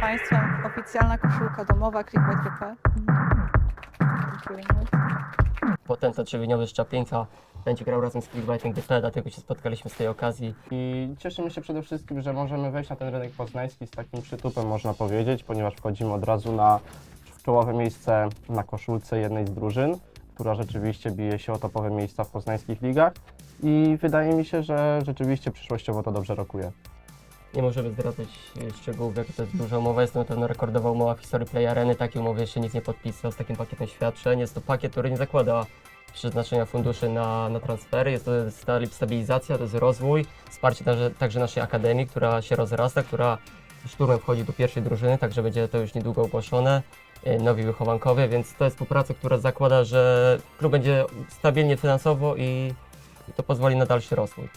Państwem oficjalna koszulka domowa Clickbait GP. Dziękuję. Potentat żywieniowy Szczaplinka będzie grał razem z Clickbaitem GP, dlatego się spotkaliśmy z tej okazji. I cieszymy się przede wszystkim, że możemy wejść na ten rynek poznański z takim przytupem, można powiedzieć, ponieważ wchodzimy od razu na czołowe miejsce na koszulce jednej z drużyn, która rzeczywiście bije się o topowe miejsca w poznańskich ligach. I wydaje mi się, że rzeczywiście przyszłościowo to dobrze rokuje. Nie możemy zdradzać e, szczegółów, jaka to jest duża umowa. Jest to na pewno rekordowa umowa w historii Play Areny. Takiej umowy jeszcze nikt nie podpisał z takim pakietem świadczeń. Jest to pakiet, który nie zakłada przeznaczenia funduszy na, na transfery. Jest to sta- stabilizacja, to jest rozwój, wsparcie także, także naszej akademii, która się rozrasta, która szturmem wchodzi do pierwszej drużyny, także będzie to już niedługo ogłoszone. e, Nowi wychowankowie, więc to jest współpraca, która zakłada, że klub będzie stabilnie finansowo i to pozwoli na dalszy rozwój.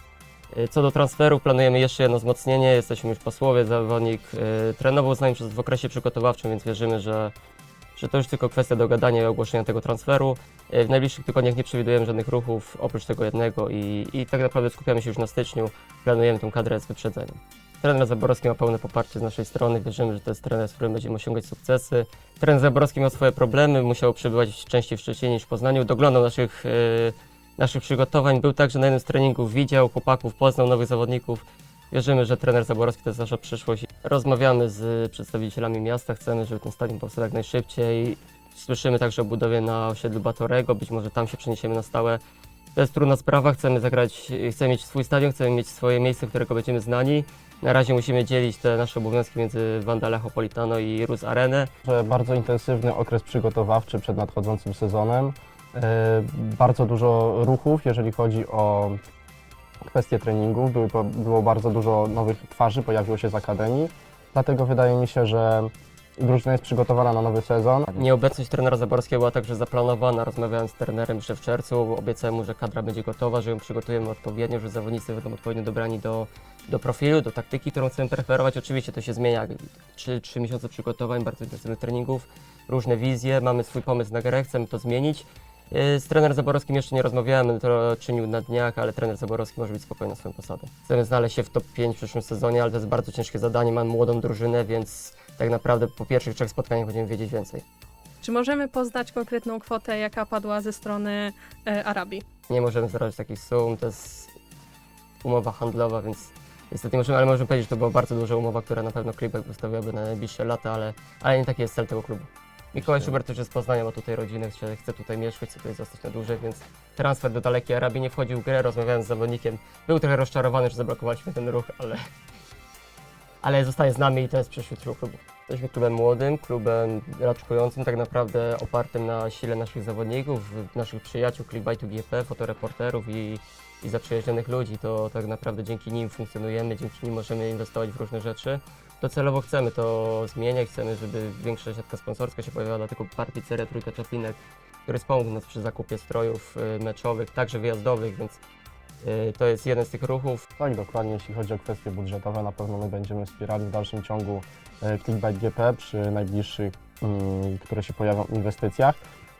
E, Co do transferów, planujemy jeszcze jedno wzmocnienie. Jesteśmy już po słowie. Zawodnik e, trenował z nami przez w okresie przygotowawczym, więc wierzymy, że, że to już tylko kwestia dogadania i ogłoszenia tego transferu. E, w najbliższych tygodniach nie przewidujemy żadnych ruchów oprócz tego jednego i, i tak naprawdę skupiamy się już na styczniu. Planujemy tą kadrę z wyprzedzeniem. Trener Zaborowski ma pełne poparcie z naszej strony. Wierzymy, że to jest trener, z którym będziemy osiągać sukcesy. Trener Zaborowski miał swoje problemy, musiał przebywać częściej w Szczecinie niż w Poznaniu. Doglądał naszych, naszych przygotowań. Był także na jednym z treningów, widział chłopaków, poznał nowych zawodników. Wierzymy, że trener Zaborowski to jest nasza przyszłość. Rozmawiamy z przedstawicielami miasta, chcemy, żeby ten stadion powstał jak najszybciej. Słyszymy także o budowie na osiedlu Batorego, być może tam się przeniesiemy na stałe. To jest trudna sprawa, chcemy zagrać, chcemy mieć swój stadion, chcemy mieć swoje miejsce, w którego będziemy znani. Na razie musimy dzielić te nasze obowiązki między Wanda Lechopolitano i Rus Arenę. Bardzo intensywny okres przygotowawczy przed nadchodzącym sezonem. E, Bardzo dużo ruchów, jeżeli chodzi o kwestie treningów. Były, było bardzo dużo nowych twarzy, pojawiło się z Akademii. Dlatego wydaje mi się, że drużyna jest przygotowana na nowy sezon. Nieobecność trenera Zaborskiego była także zaplanowana. Rozmawiałem z trenerem jeszcze w czerwcu. Obiecałem mu, że kadra będzie gotowa, że ją przygotujemy odpowiednio, że zawodnicy będą odpowiednio dobrani do, do profilu, do taktyki, którą chcemy preferować. Oczywiście to się zmienia. Trzy, trzy miesiące przygotowań, bardzo intensywnych treningów, różne wizje. Mamy swój pomysł na grę, chcemy to zmienić. Yy, Z trenerem Zaborowskim jeszcze nie rozmawiałem, to czynił na dniach, ale trener Zaborowski może być spokojny na swoją posadę. Chcemy znaleźć się w top 5 w przyszłym sezonie, ale to jest bardzo ciężkie zadanie. Mamy młodą drużynę, więc tak naprawdę po pierwszych trzech spotkaniach będziemy wiedzieć więcej. Czy możemy poznać konkretną kwotę, jaka padła ze strony e, Arabii? Nie możemy zdradzić takich sum, to jest umowa handlowa, więc niestety nie możemy, ale możemy powiedzieć, że to była bardzo duża umowa, która na pewno Klipek wystawiałby na najbliższe lata, ale, ale nie taki jest cel tego klubu. Mikołaj Schubert też jest z Poznania, ma tutaj rodzinę, chce, chce tutaj mieszkać, chce tutaj zostać na dłużej, więc transfer do dalekiej Arabii nie wchodził w grę, rozmawiałem z zawodnikiem, był trochę rozczarowany, że zablokowaliśmy ten ruch, ale, ale zostaje z nami i to jest tego klubu. Jesteśmy klubem młodym, klubem raczkującym, tak naprawdę opartym na sile naszych zawodników, naszych przyjaciół, clickbaitu GP, fotoreporterów i, i zaprzyjaźnionych ludzi. To tak naprawdę dzięki nim funkcjonujemy, dzięki nim możemy inwestować w różne rzeczy. Docelowo chcemy to zmieniać, chcemy, żeby większa siatka sponsorska się pojawiała, dlatego partii Ceria Trójka Czaplinek, który wspomógł nas przy zakupie strojów y, meczowych, także wyjazdowych, więc to jest jeden z tych ruchów. Tak, dokładnie. Jeśli chodzi o kwestie budżetowe, na pewno my będziemy wspierali w dalszym ciągu e, Clickbait GP przy najbliższych, mm, które się pojawią, inwestycjach.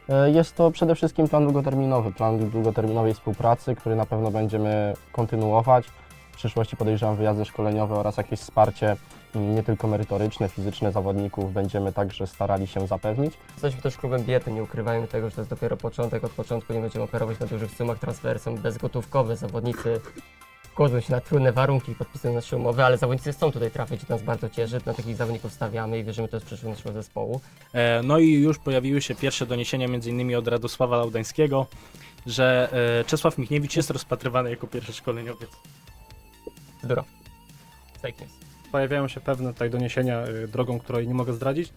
E, Jest to przede wszystkim plan długoterminowy, plan długoterminowej współpracy, który na pewno będziemy kontynuować. W przyszłości podejrzewam wyjazdy szkoleniowe oraz jakieś wsparcie mm, nie tylko merytoryczne, fizyczne zawodników będziemy także starali się zapewnić. Jesteśmy też klubem biedy, nie ukrywajmy tego, że to jest dopiero początek. Od początku nie będziemy operować na dużych sumach, transfery są bezgotówkowe, zawodnicy godzą się na trudne warunki i podpisują nasze umowy, ale zawodnicy chcą tutaj trafić i to nas bardzo cieszy. Na takich zawodników stawiamy i wierzymy, że to jest przyszłość naszego zespołu. E, No i już pojawiły się pierwsze doniesienia m.in. od Radosława Laudańskiego, że e, Czesław Michniewicz jest rozpatrywany jako pierwszy szkoleniowiec. Bzdura. Fake news. pojawiają się pewne tutaj doniesienia y, drogą, której nie mogę zdradzić,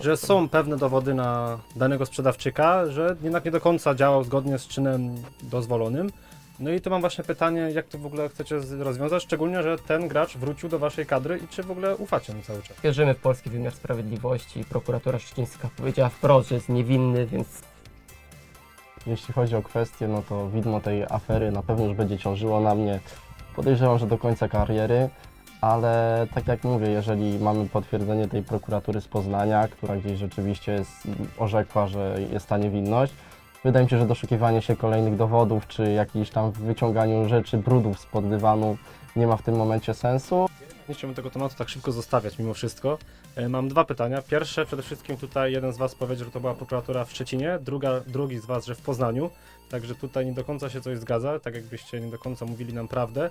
że są pewne dowody na danego sprzedawczyka, że jednak nie do końca działał zgodnie z czynem dozwolonym. No i tu mam właśnie pytanie, jak to w ogóle chcecie z- rozwiązać, szczególnie, że ten gracz wrócił do waszej kadry i czy w ogóle ufacie mu cały czas? Wierzymy w polski wymiar sprawiedliwości. Prokuratura szczecińska powiedziała wprost, że jest niewinny, więc Jeśli chodzi o kwestię, no to widmo tej afery na pewno już będzie ciążyło na mnie. Podejrzewam, że do końca kariery, ale tak jak mówię, jeżeli mamy potwierdzenie tej prokuratury z Poznania, która gdzieś rzeczywiście jest, orzekła, że jest ta niewinność, wydaje mi się, że doszukiwanie się kolejnych dowodów, czy jakiś tam wyciąganiu rzeczy, brudów spod dywanu nie ma w tym momencie sensu. Nie chciałbym tego tematu tak szybko zostawiać mimo wszystko. E, Mam dwa pytania. Pierwsze, przede wszystkim tutaj jeden z Was powiedział, że to była prokuratura w Szczecinie, druga, drugi z Was, że w Poznaniu. Także tutaj nie do końca się coś zgadza, tak jakbyście nie do końca mówili nam prawdę.